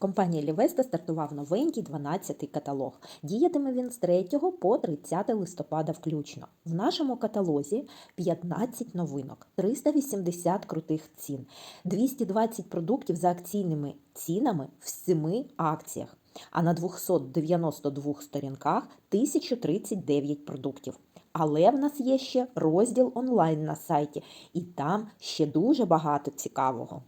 компанії Лівеста стартував новенький 12-й каталог. Діятиме він з 3 по 30 листопада включно. В нашому каталозі 15 новинок, 380 крутих цін, 220 продуктів за акційними цінами в 7 акціях. А на 292 сторінках 1039 продуктів. Але в нас є ще розділ онлайн на сайті, і там ще дуже багато цікавого.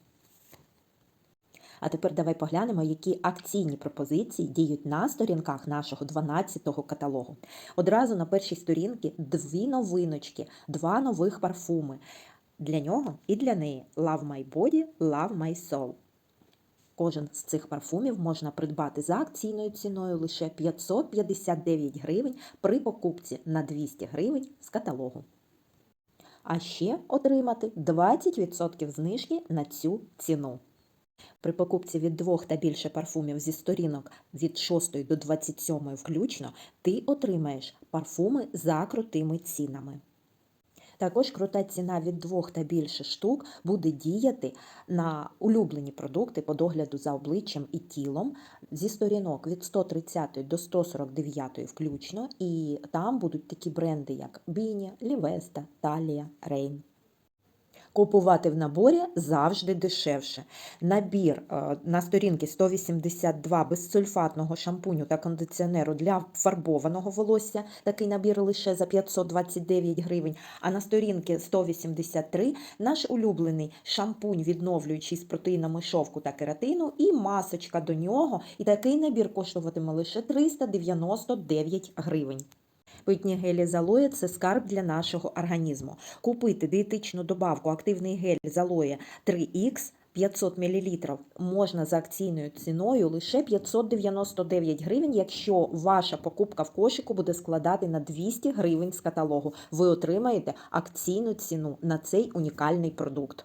А тепер давай поглянемо, які акційні пропозиції діють на сторінках нашого 12-го каталогу. Одразу на першій сторінці дві новиночки, два нових парфуми. Для нього і для неї Love My Body, Love My Soul. Кожен з цих парфумів можна придбати за акційною ціною лише 559 гривень при покупці на 200 гривень з каталогу. А ще отримати 20% знижки на цю ціну. При покупці від двох та більше парфумів зі сторінок від 6 до 27 включно ти отримаєш парфуми за крутими цінами. Також крута ціна від двох та більше штук буде діяти на улюблені продукти по догляду за обличчям і тілом зі сторінок від 130 до 149 включно, і там будуть такі бренди, як Біні, Лівеста, Талія, Рейн. Купувати в наборі завжди дешевше. Набір е, на сторінці 182 безсульфатного шампуню та кондиціонеру для фарбованого волосся. Такий набір лише за 529 гривень. А на сторінці 183 наш улюблений шампунь, відновлюючий з протеїнами шовку та кератину, і масочка до нього. І такий набір коштуватиме лише 399 гривень. Питні гелі з алоє – це скарб для нашого організму. Купити дієтичну добавку активний гель з алоє 3х 500 мл можна за акційною ціною лише 599 гривень, якщо ваша покупка в кошику буде складати на 200 гривень з каталогу. Ви отримаєте акційну ціну на цей унікальний продукт.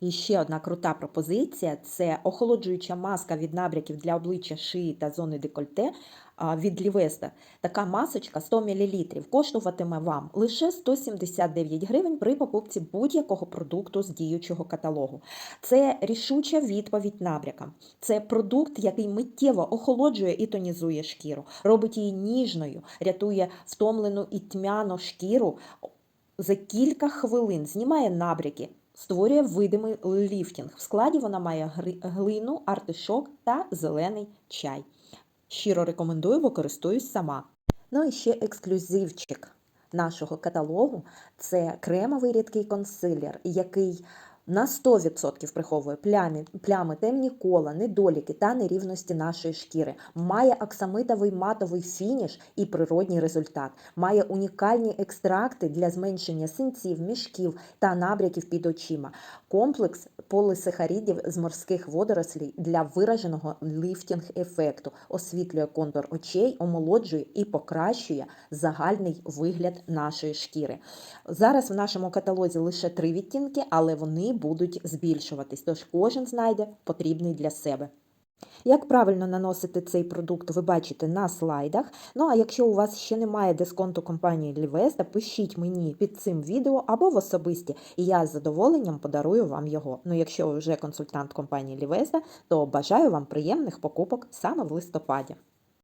І ще одна крута пропозиція це охолоджуюча маска від набряків для обличчя шиї та зони декольте від Лівеста. Така масочка 100 мл коштуватиме вам лише 179 гривень при покупці будь-якого продукту з діючого каталогу. Це рішуча відповідь набрякам. Це продукт, який миттєво охолоджує і тонізує шкіру, робить її ніжною, рятує втомлену і тьмяну шкіру. За кілька хвилин знімає набряки, створює видимий ліфтінг. В складі вона має глину, артишок та зелений чай. Щиро рекомендую, бо сама. Ну і ще ексклюзивчик нашого каталогу це кремовий рідкий консилер, який на 100% приховує плями, плями, темні кола, недоліки та нерівності нашої шкіри. Має оксамитовий матовий фініш і природній результат. Має унікальні екстракти для зменшення синців, мішків та набряків під очима. Комплекс полисахарідів з морських водорослей для вираженого ліфтінг-ефекту, освітлює контур очей, омолоджує і покращує загальний вигляд нашої шкіри. Зараз в нашому каталозі лише три відтінки, але вони будуть збільшуватись, тож кожен знайде потрібний для себе. Як правильно наносити цей продукт, ви бачите на слайдах. Ну а якщо у вас ще немає дисконту компанії Лівеста, пишіть мені під цим відео або в особисті, і я з задоволенням подарую вам його. Ну, якщо ви вже консультант компанії Лівеста, то бажаю вам приємних покупок саме в листопаді.